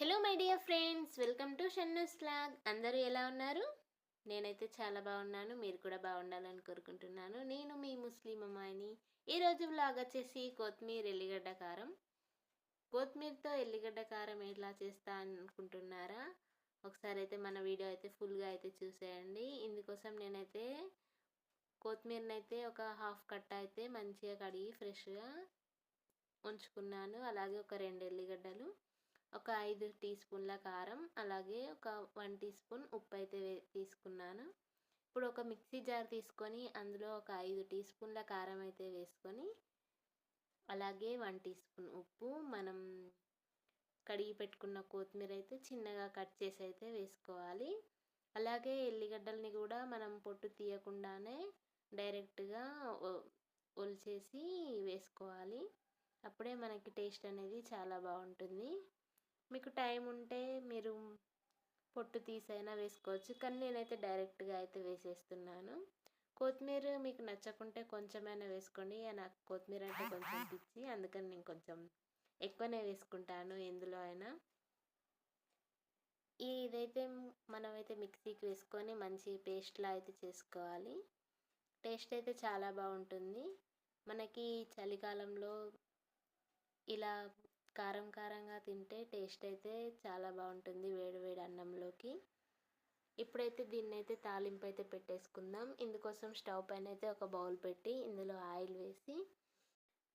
Hello my dear friends welcome to Shannu's vlog అందరూ ఎలా ఉన్నారు? నేనైతే చాలా బాగున్నాను. మీరు కూడా బాగుండాలని కోరుకుంటున్నాను. నేను మీ ముస్లిం అమ్మాయిని. ఈరోజు వ్లాగ్ వచ్చేసి కొత్తిమీర ఎల్లిగడ్డ కారం. కొత్తిమీరతో ఎల్లిగడ్డ కారం ఎలా చేస్తా అనుకుంటున్నారా? ఒకసారి అయితే మన వీడియో అయితే ఫుల్గా అయితే చూసేయండి. ఇందుకోసం నేనైతే కొత్తిమీరని అయితే ఒక హాఫ్ కట్ట అయితే మంచిగా కడిగి ఫ్రెష్గా ఉంచుకున్నాను. అలాగే ఒక రెండు ఎల్లిగడ్డలు. ఒక ఐదు టీ స్పూన్ల కారం అలాగే ఒక వన్ టీ స్పూన్ ఉప్పు అయితే తీసుకున్నాను. ఇప్పుడు ఒక మిక్సీ జార్ తీసుకొని అందులో ఒక ఐదు టీ స్పూన్ల కారం అయితే వేసుకొని అలాగే వన్ టీ స్పూన్ ఉప్పు మనం కడిగి పెట్టుకున్న కొత్తిమీర అయితే చిన్నగా కట్ చేసి అయితే వేసుకోవాలి. అలాగే ఎల్లిగడ్డల్ని కూడా మనం పొట్టు తీయకుండానే డైరెక్ట్గా ఒలిచేసి వేసుకోవాలి. అప్పుడే మనకి టేస్ట్ అనేది చాలా బాగుంటుంది. మీకు టైం ఉంటే మీరు పొట్టు తీసైనా వేసుకోవచ్చు. కానీ నేనైతే డైరెక్ట్గా అయితే వేసేస్తున్నాను. కొత్తిమీర మీకు నచ్చకుంటే కొంచెమైనా వేసుకోండి. నాకు కొత్తిమీర అంటే కొంచెం పిచ్చి. అందుకని నేను కొంచెం ఎక్కువనే వేసుకుంటాను ఎందులో అయినా. ఇదైతే మనమైతే మిక్సీకి వేసుకొని మంచి పేస్ట్లా అయితే చేసుకోవాలి. టేస్ట్ అయితే చాలా బాగుంటుంది. మనకి చలికాలంలో ఇలా కారం కారంగా తింటే టేస్ట్ అయితే చాలా బాగుంటుంది వేడి వేడి అన్నంలోకి. ఇప్పుడైతే దీన్ని అయితే తాలింపు అయితే పెట్టేసుకుందాం. ఇందుకోసం స్టవ్ పైన అయితే ఒక బౌల్ పెట్టి ఇందులో ఆయిల్ వేసి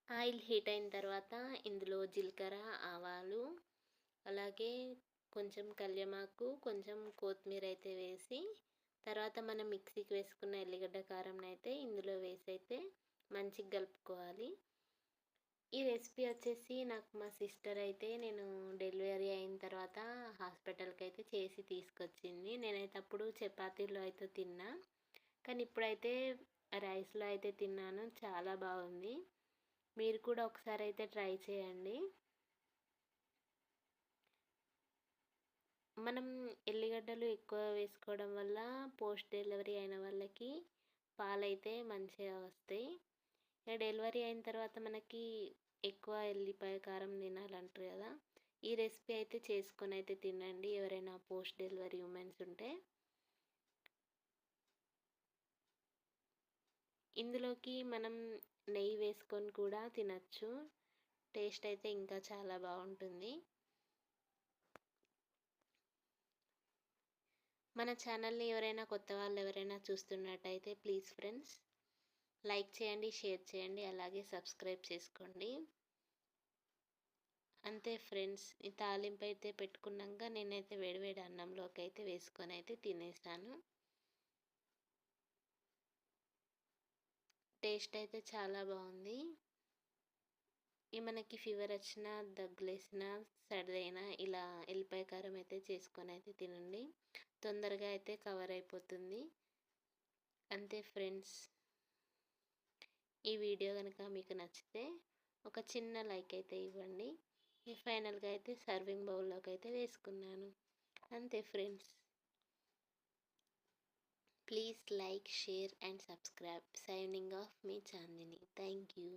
ఆయిల్ హీట్ అయిన తర్వాత ఇందులో జీలకర్ర ఆవాలు అలాగే కొంచెం కళ్యమాకు కొంచెం కొత్తిమీర అయితే వేసి తర్వాత మనం మిక్సీకి వేసుకున్న ఎల్లిగడ్డ కారం అయితే ఇందులో వేసి అయితే మంచిగా కలుపుకోవాలి. ఈ రెసిపీ వచ్చేసి నాకు మా సిస్టర్ అయితే నేను డెలివరీ అయిన తర్వాత హాస్పిటల్కి అయితే చేసి తీసుకొచ్చింది. నేనైతే అప్పుడు చపాతీలో అయితే తిన్నా. కానీ ఇప్పుడైతే రైస్లో అయితే తిన్నాను. చాలా బాగుంది. మీరు కూడా ఒకసారి అయితే ట్రై చేయండి. మనం ఎల్లిగడ్డలు ఎక్కువ వేసుకోవడం వల్ల పోస్ట్ డెలివరీ అయిన వాళ్ళకి పాలైతే మంచిగా వస్తాయి. డెలివరీ అయిన తర్వాత మనకి ఎక్కువ ఎల్లిపాయ కారం తినాలంటారు కదా. ఈ రెసిపీ అయితే చేసుకొని అయితే తినండి. ఎవరైనా పోస్ట్ డెలివరీ ఉమెన్స్ ఉంటే. ఇందులోకి మనం నెయ్యి వేసుకొని కూడా తినచ్చు. టేస్ట్ అయితే ఇంకా చాలా బాగుంటుంది. మన ఛానల్ని ఎవరైనా కొత్త వాళ్ళు ఎవరైనా చూస్తున్నట్టయితే ప్లీజ్ ఫ్రెండ్స్ లైక్ చేయండి షేర్ చేయండి అలాగే సబ్స్క్రైబ్ చేసుకోండి. అంతే ఫ్రెండ్స్ ఈ తాలింపు అయితే పెట్టుకున్నాక నేనైతే వేడివేడి అన్నంలోకి అయితే వేసుకొని అయితే తినేసాను. టేస్ట్ అయితే చాలా బాగుంది. ఈ మనకి ఫీవర్ వచ్చినా దగ్గులేసిన సర్దైనా ఇలా ఎల్లిపాయ కారం అయితే చేసుకొని అయితే తినండి. తొందరగా అయితే కవర్ అయిపోతుంది. అంతే ఫ్రెండ్స్. ఈ వీడియో కనుక మీకు నచ్చితే ఒక చిన్న లైక్ అయితే ఇవ్వండి. ఫైనల్గా అయితే సర్వింగ్ బౌల్లోకి అయితే వేసుకున్నాను. అంతే friends. Please like share and subscribe. Signing off me Chandini. Thank you.